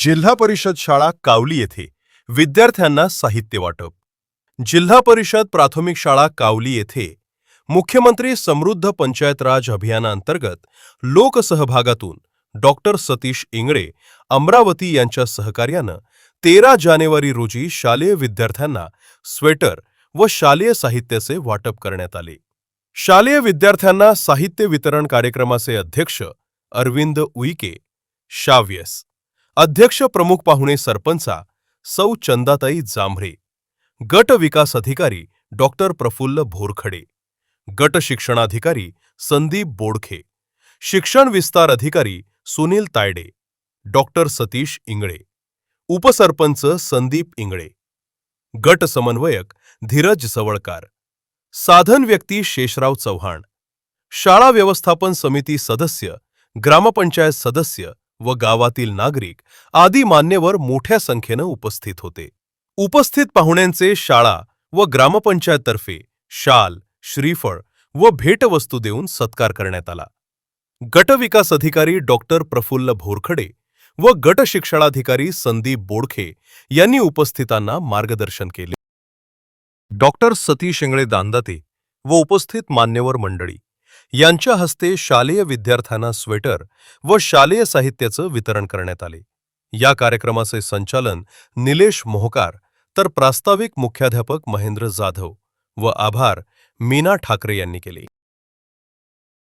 जिल्हा परिषद शाळा कावली येथे विद्यार्थ्यांना साहित्य वाटप. जिल्हा परिषद प्राथमिक शाळा कावली येथे मुख्यमंत्री समृद्ध पंचायत राज अभियानांतर्गत लोकसहभागातून डॉक्टर सतीश इंगळे अमरावती यांच्या सहकार्यानं तेरा जानेवारी रोजी शालेय विद्यार्थ्यांना स्वेटर व शालेय साहित्याचे वाटप करण्यात आले. शालेय विद्यार्थ्यांना साहित्य वितरण कार्यक्रमाचे अध्यक्ष अरविंद उईके शाव्यस अध्यक्ष प्रमुख पाहुणे सरपंचा सौ चंदाताई जांभरे गट विकास अधिकारी डॉक्टर प्रफुल्ल भोरखडे गट शिक्षणाधिकारी संदीप बोडखे शिक्षण विस्तार अधिकारी सुनील तायडे डॉक्टर सतीश इंगळे उपसरपंच संदीप इंगळे गट समन्वयक धीरज सवळकार साधन व्यक्ती शेषराव चव्हाण शाळा व्यवस्थापन समिती सदस्य ग्रामपंचायत सदस्य व गावातील नागरिक आदी मान्यवर मोठ्या संख्येनं उपस्थित होते. उपस्थित पाहुण्यांचे शाळा व ग्रामपंचायततर्फे शाल श्रीफळ व भेटवस्तू देऊन सत्कार करण्यात आला. गट विकास अधिकारी डॉक्टर प्रफुल्ल भोरखडे व गट शिक्षणाधिकारी संदीप बोडखे यांनी उपस्थितांना मार्गदर्शन केले. डॉक्टर सतीश इंगळे दांदाते व उपस्थित मान्यवर मंडळी यांच्या हस्ते शालेय विद्यार्थ्यांना स्वेटर व शालेय साहित्याचं वितरण करण्यात आले. या कार्यक्रमाचे संचालन निलेश मोहकार तर प्रास्ताविक मुख्याध्यापक महेंद्र जाधव व आभार मीना ठाकरे यांनी केले.